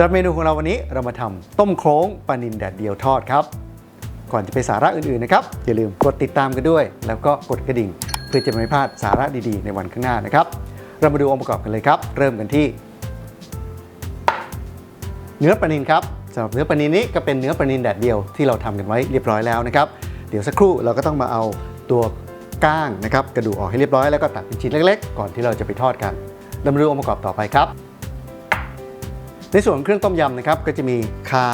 สำหรับเมนูของเราวันนี้เรามาทำต้มโครงปลานิลแดดเดียวทอดครับ ก่อนจะไปสาระอื่นๆนะครับ อย่าลืมกดติดตามกันด้วย แล้วก็กดกระดิ่ง เพื่อจะไม่พลาดสาระดีๆ ในวันข้างหน้านะครับ เรามาดูองค์ประกอบกันเลยครับ เริ่มกันที่ เนื้อปลานิลครับสำหรับเนื้อปลานิลนี้ก็เป็นเนื้อปลานิลแดดเดียวที่เราทำกันไว้เรียบร้อยแล้วนะครับ เดี๋ยวสักครู่เราก็ต้องมาเอาตัวก้างนะครับกระดูกออกให้เรียบร้อยแล้วก็ตัดเป็นชิ้นเล็กๆ ก่อนที่เราจะไปทอดกันเรามาดูองค์ประกอบต่อไปครับ ในส่วนเครื่องต้มยำนะครับก็จะมีข่า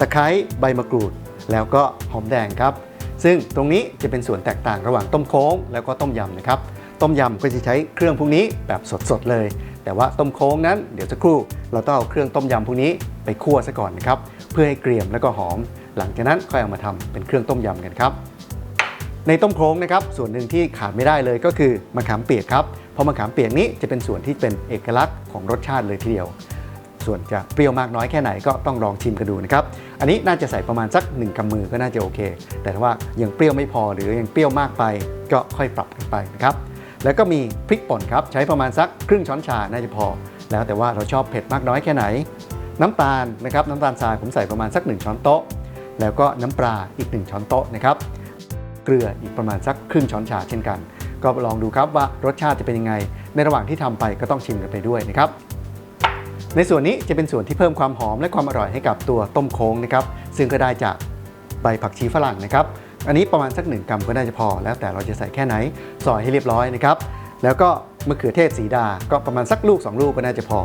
ตะไคร้ใบมะกรูด แล้วก็หอมแดงครับ ซึ่งตรงนี้จะเป็นส่วนแตกต่างระหว่างต้มโค้งแล้วก็ต้มยำนะครับ ต้มยำก็จะใช้เครื่องพวกนี้แบบสดๆเลย แต่ว่าต้มโค้งนั้นเดี๋ยวสักครู่ เราต้องเอาเครื่องต้มยำพวกนี้ไปคั่วซะก่อนนะครับเพื่อให้เกรียมแล้วก็หอม หลังจากนั้นค่อยเอามาทำเป็นเครื่องต้มยำกันครับในต้มโครงนะครับส่วนหนึ่งที่ขาดไม่ได้เลยก็คือมะขามเปียกครับเพราะมะขามเปียกนี้จะเป็นส่วนที่เป็นเอกลักษณ์ของรสชาติเลยทีเดียว ส่วนจะเปรี้ยวมากน้อยแค่ไหนก็ต้องลองชิมกันดูนะครับ อันนี้น่าจะใส่ประมาณสัก1กำมือก็น่าจะโอเค แต่ถ้าว่ายังเปรี้ยวไม่พอหรือยังเปรี้ยวมากไป ก็ค่อยปรับกันไปนะครับ แล้วก็มีพริกป่นครับใช้ประมาณสักครึ่งช้อนชาน่าจะพอ แล้วแต่ว่าเราชอบเผ็ดมากน้อยแค่ไหน น้ำตาลนะครับน้ำตาลทรายผมใส่ประมาณสัก 1 ช้อนโต๊ะ แล้วก็น้ำปลาอีก 1 ช้อนโต๊ะนะครับเกลืออีกประมาณสักครึ่งช้อนชาเช่นกันก็ลองดูครับว่ารสชาติจะเป็นยังไง ในระหว่างที่ทำไปก็ต้องชิมกันไปด้วยนะครับ ในส่วนนี้จะเป็นส่วนที่เพิ่มความหอมและความอร่อยให้กับตัวต้มโค้งนะครับ ซึ่งก็ได้จากใบผักชีฝรั่งนะครับ อันนี้ประมาณสัก 1กรัมก็น่าจะพอ แล้วแต่เราจะใส่แค่ไหนซอยให้เรียบร้อยนะครับ แล้วก็มะเขือเทศสีดา ก็ประมาณสักลูก 2 ลูกก็น่าจะพอ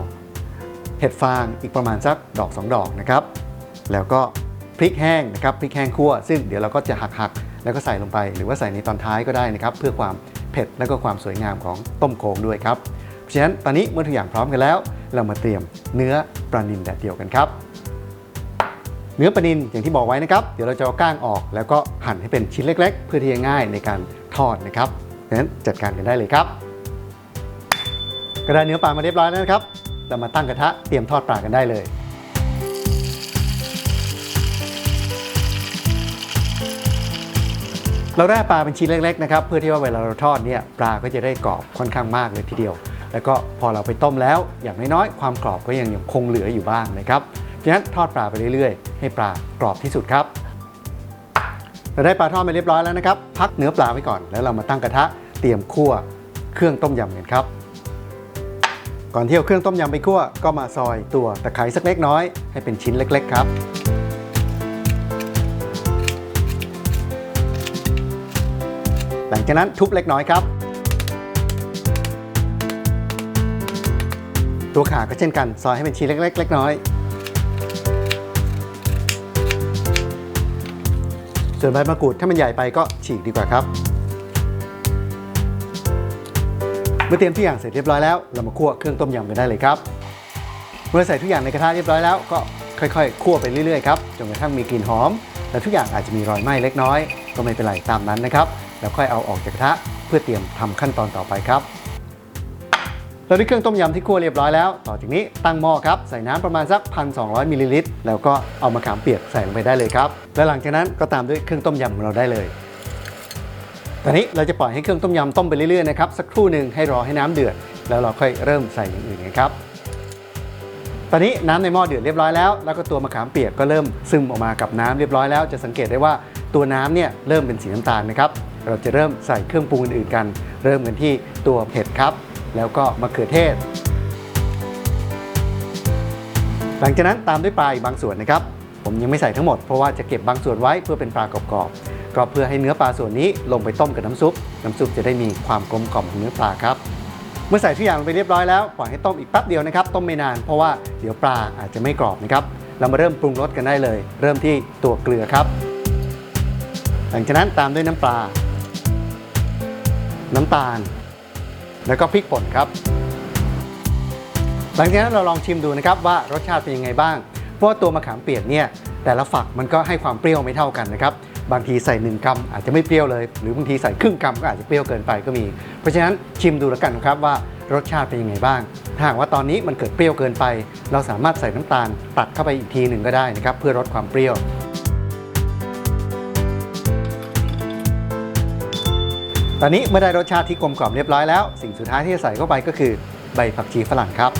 เห็ดฟางอีกประมาณสักดอก 2 ดอกนะครับ แล้วก็พริกแห้งนะครับ พริกแห้งคั่ว ซึ่งเดี๋ยวเราก็จะหักหักๆแล้วก็ใส่ลงไป หรือว่าใส่ในตอนท้ายก็ได้นะครับ เพื่อความเผ็ดและก็ความสวยงามของต้มโค้งด้วยครับ เพราะฉะนั้นตอนนี้เมื่อทุกอย่างพร้อมกันแล้ว เรามาเตรียมเนื้อปลานิลแดดเดียวกันครับ เนื้อปลานิลอย่างที่บอกไว้นะครับ เดี๋ยวเราจะเอาก้างออกแล้วก็หั่นให้เป็นชิ้นเล็ก ๆ เพื่อที่จะง่ายในการทอดนะครับดังนั้นจัดการกันได้เลยครับก็ได้เนื้อปลามาเรียบร้อยแล้วนะครับ เรามาตั้งกระทะเตรียมทอดปลากันได้เลยเราได้ปลาเป็นชิ้นเล็กๆนะครับเพื่อที่ว่าเวลาเราทอดเนี่ยปลาก็จะได้กรอบค่อนข้างมากเลยทีเดียว แล้วก็พอเราไปต้มแล้วอย่างน้อยๆความกรอบก็ยังยังคงเหลืออยู่บ้างนะครับเพราะฉะนั้นทอดปลาไปเรื่อยๆ ให้ปลากรอบที่สุดครับเราได้ปลาทอดมาเรียบร้อยแล้วนะครับ พักเนื้อปลาไว้ก่อนแล้วเรามาตั้งกระทะเตรียมคั่วเครื่องต้มยำกันครับก่อนที่เอาเครื่องต้มยำไปคั่วก็มาซอยตัวตะไคร้สักเล็กน้อยให้เป็นชิ้นเล็ก ๆ ครับ หลังจากนั้นทุบเล็กน้อยครับ ตัวขาก็เช่นกัน ซอยให้เป็นชิ้นเล็กๆเล็กน้อย ส่วนใบมะกรูดถ้ามันใหญ่ไปก็ฉีกดีกว่าครับเมื่อเตรียมทุกอย่างเสร็จเรียบร้อยแล้วเรามาคั่วเครื่องต้มยำกันได้เลยครับ เมื่อใส่ทุกอย่างในกระทะเรียบร้อยแล้วก็ค่อยๆ คั่วไปเรื่อยๆครับจนกระทั่งมีกลิ่นหอม และทุกอย่างอาจจะมีรอยไหม้เล็กน้อย ก็ไม่เป็นไรตามนั้นนะครับ แล้วค่อยเอาออกจากกระทะเพื่อเตรียมทำขั้นตอนต่อไปครับ เราได้เครื่องต้มยำที่คั่วเรียบร้อยแล้ว ต่อจากนี้ตั้งหม้อครับ ใส่น้ำประมาณสัก 1,200มิลลิลิตรแล้วก็เอามะขามเปียกใส่ลงไปได้เลยครับ และหลังจากนั้นก็ตามด้วยเครื่องต้มยำของเราได้เลยตอนนี้เราจะปล่อยให้เครื่องต้มยำต้มไปเรื่อยๆนะครับสักครู่หนึ่งให้รอให้น้ำเดือด แล้วเราค่อยเริ่มใส่อย่างอื่นกันครับตอนนี้น้ำในหม้อเดือดเรียบร้อยแล้วแล้วก็ตัวมะขามเปียกก็เริ่มซึมออกมากับน้ำเรียบร้อยแล้วจะสังเกตได้ว่าตัวน้ำเนี่ยเริ่มเป็นสีน้ำตาลนะครับเราจะเริ่มใส่เครื่องปรุงอื่นๆกัน เริ่มกันที่ตัวเห็ดครับ แล้วก็มะเขือเทศ หลังจากนั้นตามด้วยปลาอีกบางส่วนนะครับ ผมยังไม่ใส่ทั้งหมดเพราะว่าจะเก็บบางส่วนไว้เพื่อเป็นปลากรอบๆก็เพื่อให้เนื้อปลาส่วนนี้ลงไปต้มกับน้ำซุป น้ำซุปจะได้มีความกลมกล่อมของเนื้อปลาครับเมื่อใส่ทุกอย่างลงไปเรียบร้อยแล้วปล่อยให้ต้มอีกแป๊บเดียวนะครับ ต้มไม่นานเพราะว่าเดี๋ยวปลาอาจจะไม่กรอบนะครับเรามาเริ่มปรุงรสกันได้เลย เริ่มที่ตัวเกลือครับ หลังจากนั้นตามด้วยน้ำปลา น้ำตาล แล้วก็พริกป่นครับ หลังจากนั้นเราลองชิมดูนะครับว่ารสชาติเป็นยังไงบ้าง เพราะว่าตัวมะขามเปียกเนี่ยแต่ละฝักมันก็ให้ความเปรี้ยวไม่เท่ากันนะครับ บางทีใส่ 1กรัมอาจจะไม่เปรี้ยวเลย หรือบางทีใส่ครึ่งกรัมก็อาจจะเปรี้ยวเกินไปก็มี เพราะฉะนั้นชิมดูแล้วกันครับว่ารสชาติเป็นยังไงบ้าง ถ้าหากว่าตอนนี้มันเกิดเปรี้ยวเกินไป เราสามารถใส่น้ำตาลตัดเข้าไปอีกทีหนึ่งก็ได้นะครับเพื่อลดความเปรี้ยว ตอนนี้เมื่อได้รสชาติที่กลมกล่อมเรียบร้อยแล้ว สิ่งสุดท้ายที่จะใส่เข้าไปก็คือใบผักชีฝรั่งครับ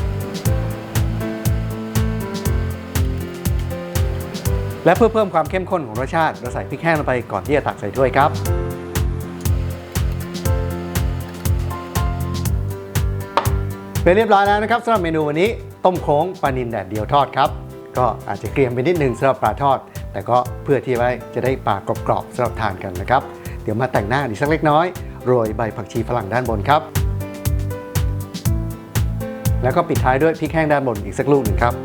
และเพื่อเพิ่มความเข้มข้นของรสชาติเราใส่พริกแห้งลงไปก่อนที่จะตักใส่ถ้วยครับ เป็นเรียบร้อยแล้วนะครับสำหรับเมนูวันนี้ต้มโค้งปลานิลแดดเดียวทอดครับ ก็อาจจะเกรียมไปนิดนึงสำหรับปลาทอด แต่ก็เพื่อที่ไว้จะได้ปลากรอบๆสำหรับทานกันนะครับ เดี๋ยวมาแต่งหน้าอีกสักเล็กน้อย โรยใบผักชีฝรั่งด้านบนครับ แล้วก็ปิดท้ายด้วยพริกแห้งด้านบนอีกสักลูกหนึ่งครับ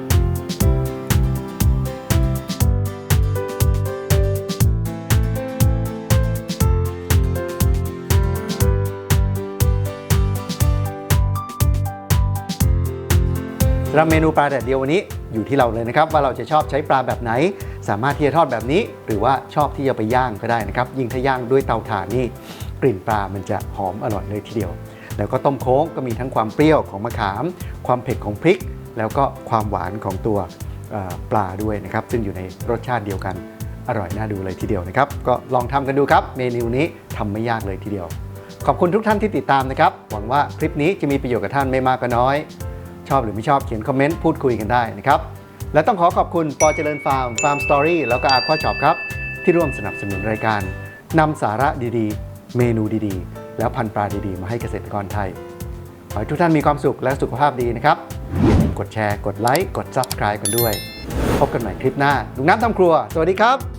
สำหรับเมนูปลาแดดเดียววันนี้อยู่ที่เราเลยนะครับ ว่าเราจะชอบใช้ปลาแบบไหน สามารถที่จะทอดแบบนี้ หรือว่าชอบที่จะไปย่างก็ได้นะครับ ยิ่งถ้าย่างด้วยเตาถ่านนี่ กลิ่นปลามันจะหอมอร่อยเลยทีเดียว แล้วก็ต้มโค้งก็มีทั้งความเปรี้ยวของมะขาม ความเผ็ดของพริก แล้วก็ความหวานของตัวปลาด้วยนะครับ ซึ่งอยู่ในรสชาติเดียวกันอร่อยน่าดูเลยทีเดียวนะครับ ก็ลองทำกันดูครับ เมนูนี้ทำไม่ยากเลยทีเดียว ขอบคุณทุกท่านที่ติดตามนะครับ หวังว่าคลิปนี้จะมีประโยชน์กับท่านไม่มากก็น้อย ชอบหรือไม่ชอบเขียนคอมเมนต์พูดคุยกันได้นะครับ และต้องขอขอบคุณปอเจริญฟาร์มฟาร์มสตอรี่แล้วก็อาควาช็อปครับ ที่ร่วมสนับสนุนรายการนำสาระดีๆ เมนูดีๆ แล้วพันปลาดีๆ มาให้เกษตรกรไทย ขอให้ทุกท่านมีความสุขและสุขภาพดีนะครับอย่าลืมกดแชร์ กดไลค์ กด Subscribe กันด้วย พบกันใหม่คลิปหน้าลุงน้ำทำครัว สวัสดีครับ